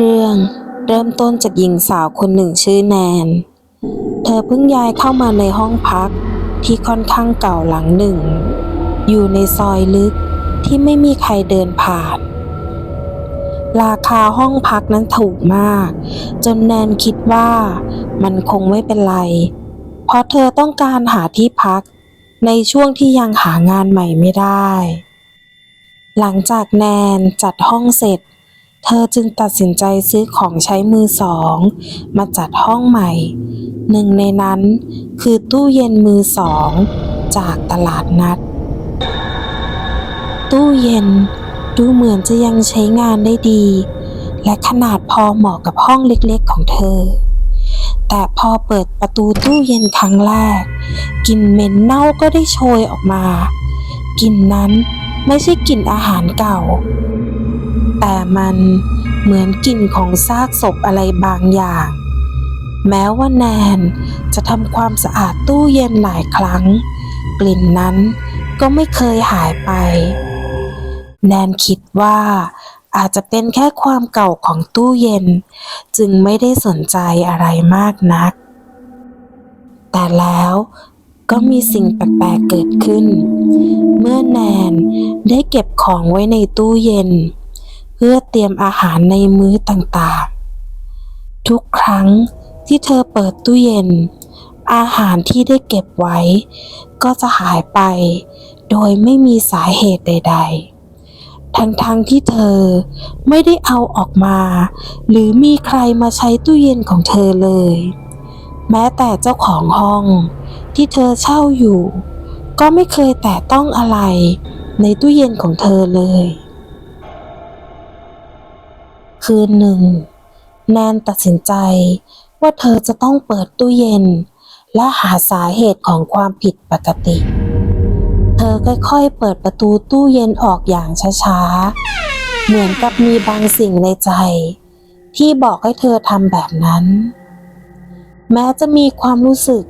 เรื่องเริ่มต้นจากหญิงสาวคนหนึ่งชื่อแนน เธอเพิ่งย้ายเข้ามาในห้องพักที่ค่อนข้างเก่าหลังหนึ่ง อยู่ในซอยลึกที่ไม่มีใครเดินผ่าน ราคาห้องพักนั้นถูกมาก จนแนนคิดว่ามันคงไม่เป็นไร เพราะเธอต้องการหาที่พักในช่วงที่ยังหางานใหม่ไม่ได้ หลังจากแนนจัดห้องเสร็จ เธอจึงตัดสินใจซื้อของใช้มือสอง มาจัดห้องใหม่ หนึ่งในนั้นคือตู้เย็นมือสอง จากตลาดนัด ตู้เย็นดูเหมือนจะยังใช้งานได้ดี และขนาดพอเหมาะกับห้องเล็กๆของเธอ แต่พอเปิดประตูตู้เย็นครั้งแรกกลิ่นเหม็นเน่าก็ได้โชยออกมากลิ่นนั้นไม่ใช่กลิ่นอาหารเก่า แต่มันเหมือนกลิ่นของซากศพอะไรบางอย่าง แม้ว่าแนนจะทำความสะอาดตู้เย็นหลายครั้ง กลิ่นนั้นก็ไม่เคยหายไป แนนคิดว่าอาจจะเป็นแค่ความเก่าของตู้เย็น จึงไม่ได้สนใจอะไรมากนัก แต่แล้วก็มีสิ่งแปลกๆเกิดขึ้น เมื่อแนนได้เก็บของไว้ในตู้เย็น เพื่อเตรียมอาหารในมื้อต่างๆ ทุกครั้งที่เธอเปิดตู้เย็น อาหารที่ได้เก็บไว้ ก็จะหายไป โดยไม่มีสาเหตุใด ๆ ทั้งๆทที่เธอไม่ได้เอาออกมา หรือมีใครมาใช้ตู้เย็นของเธอเลย แม้แต่เจ้าของห้องที่เธอเช่าอยู่ ก็ไม่เคยแตะต้องอะไรในตู้เย็นของเธอเลย คืนหนึ่ง แนนตัดสินใจว่าเธอจะต้องเปิดตู้เย็น และหาสาเหตุของความผิดปกติ เธอค่อยๆเปิดประตูตู้เย็นออกอย่างช้าๆ เหมือนกับมีบางสิ่งในใจ ที่บอกให้เธอทำแบบนั้น แม้จะมีความรู้สึก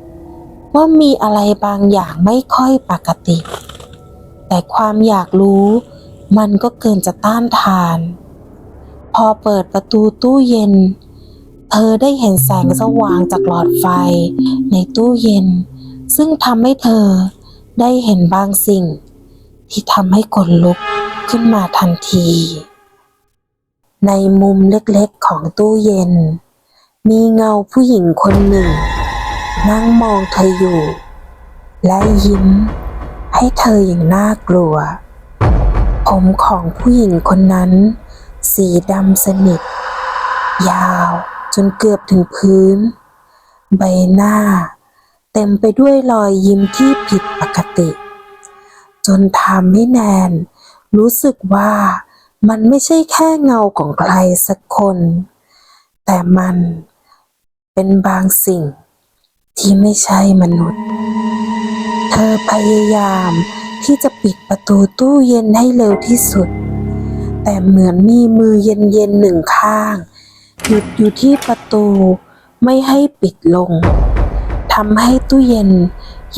ว่ามีอะไรบางอย่างไม่ค่อยปกติ แต่ความอยากรู้มันก็เกินจะต้านทาน พอเปิดประตูตู้เย็น เธอได้เห็นแสงสว่างจากหลอดไฟในตู้เย็น ซึ่งทำให้เธอได้เห็นบางสิ่ง ที่ทำให้ขนลุกขึ้นมาทันที ในมุมเล็กๆของตู้เย็น มีเงาผู้หญิงคนหนึ่ง นั่งมองเธออยู่ และยิ้มให้เธออย่างน่ากลัว ผมของผู้หญิงคนนั้น สีดำสนิท ยาวจนเกือบถึงพื้น ใบหน้า เต็มไปด้วยรอยยิ้มที่ผิดปกติ จนทำให้แนน รู้สึกว่ามันไม่ใช่แค่เงาของใครสักคน แต่มันเป็นบางสิ่งที่ไม่ใช่มนุษย์ เธอพยายามที่จะปิดประตูตู้เย็นให้เร็วที่สุด แต่เหมือนมีมือเย็นๆหนึ่งข้าง หยุดอยู่ที่ประตูไม่ให้ปิดลงทำให้ตู้เย็น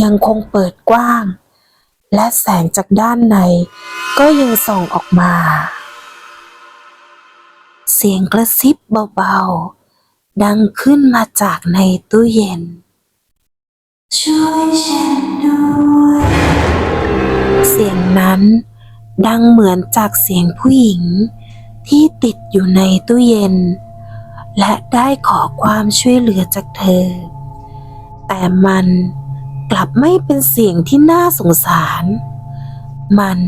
ยังคงเปิดกว้าง และแสงจากด้านใน ก็ยังส่องออกมา เสียงกระซิบเบาๆ ดังขึ้นมาจากในตู้เย็น ช่วยฉันด้วย เสียงนั้น ดังเหมือนจากเสียงผู้หญิงที่ติดอยู่ในตู้เย็น และได้ขอความช่วยเหลือจากเธอ แต่มันกลับไม่เป็นเสียงที่น่าสงสาร มัน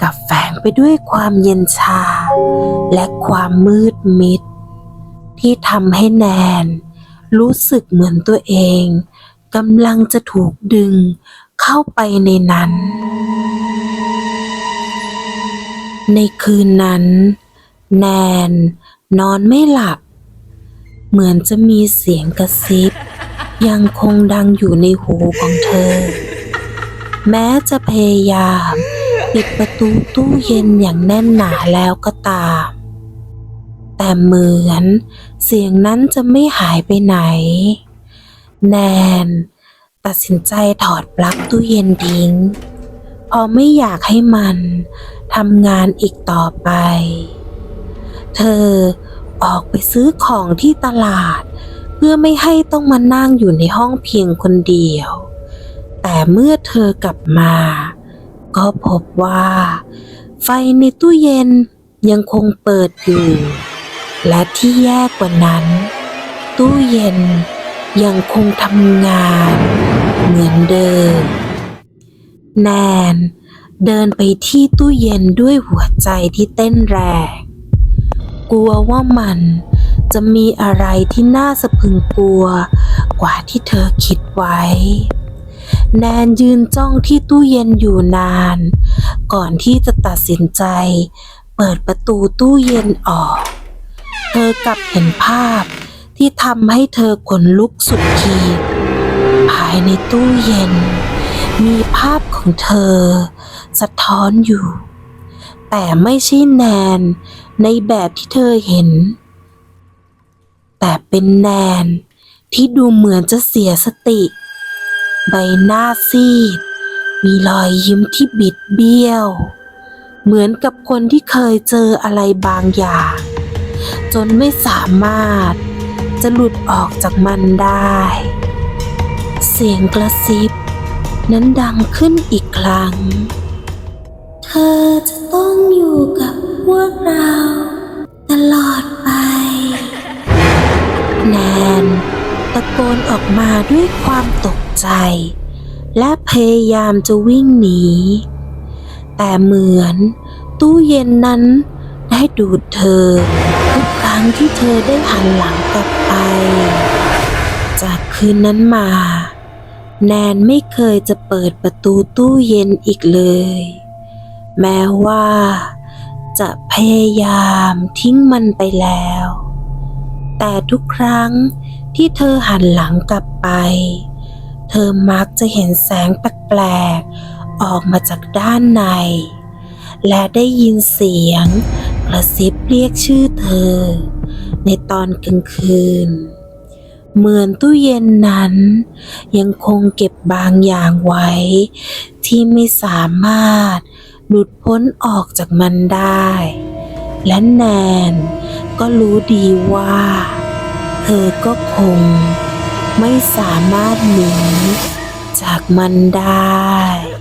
กลับแฝงไปด้วยความเย็นชา และความมืดมิด ที่ทำให้แนน รู้สึกเหมือนตัวเองกำลังจะถูกดึงเข้าไปในนั้น ในคืนนั้น แนน นอนไม่หลับ เหมือนจะมีเสียงกระซิบ ยังคงดังอยู่ในหูของเธอ แม้จะพยายาม ปิดประตูตู้เย็นอย่างแน่นหนาแล้วก็ตาม แต่เหมือนเสียงนั้นจะไม่หายไปไหน แนน ตัดสินใจถอดปลั๊กตู้เย็นทิ้งเพราะไม่อยากให้มัน ทำงานอีกต่อไป เธอออกไปซื้อของที่ตลาด เพื่อไม่ให้ต้องมานั่งอยู่ในห้องเพียงคนเดียว แต่เมื่อเธอกลับมา ก็พบว่า ไฟในตู้เย็นยังคงเปิดอยู่ และที่แย่กว่านั้น ตู้เย็นยังคงทำงาน เหมือนเดิม แนน เดินไปที่ตู้เย็นด้วยหัวใจที่เต้นแรง กลัวว่ามันจะมีอะไรที่น่าสะพึงกลัว กว่าที่เธอคิดไว้ แนนยืนจ้องที่ตู้เย็นอยู่นาน ก่อนที่จะตัดสินใจ เปิดประตูตู้เย็นออก เธอกลับเห็นภาพที่ทำให้เธอขนลุกสุดขีดภายในตู้เย็น มีภาพของเธอ สะท้อนอยู่ แต่ไม่ใช่แนนในแบบที่เธอเห็น แต่เป็นแนนที่ดูเหมือนจะเสียสติ ใบหน้าซีด มีรอยยิ้มที่บิดเบี้ยว เหมือนกับคนที่เคยเจออะไรบางอย่าง จนไม่สามารถจะหลุดออกจากมันได้ เสียงกระซิบนั้นดังขึ้นอีกครั้ง เธอจะต้องอยู่กับพวกเรา ตลอดไป แนนตะโกนออกมาด้วยความตกใจ และพยายามจะวิ่งหนี แต่เหมือนตู้เย็นนั้นได้ดูดเธอ ทุกครั้งที่เธอได้หันหลังกลับไป จากคืนนั้นมา แนนไม่เคยจะเปิดประตูตู้เย็นอีกเลย แม้ว่า จะพยายามทิ้งมันไปแล้ว แต่ทุกครั้งที่เธอหันหลังกลับไป เธอมักจะเห็นแสงแปลกๆออกมาจากด้านใน และได้ยินเสียงกระซิบเรียกชื่อเธอ ในตอนกลางคืน เหมือนตู้เย็นนั้น ยังคงเก็บบางอย่างไว้ ที่ไม่สามารถ หลุดพ้นออกจากมันได้ และแนนก็รู้ดีว่า เธอก็คงไม่สามารถหนีจากมันได้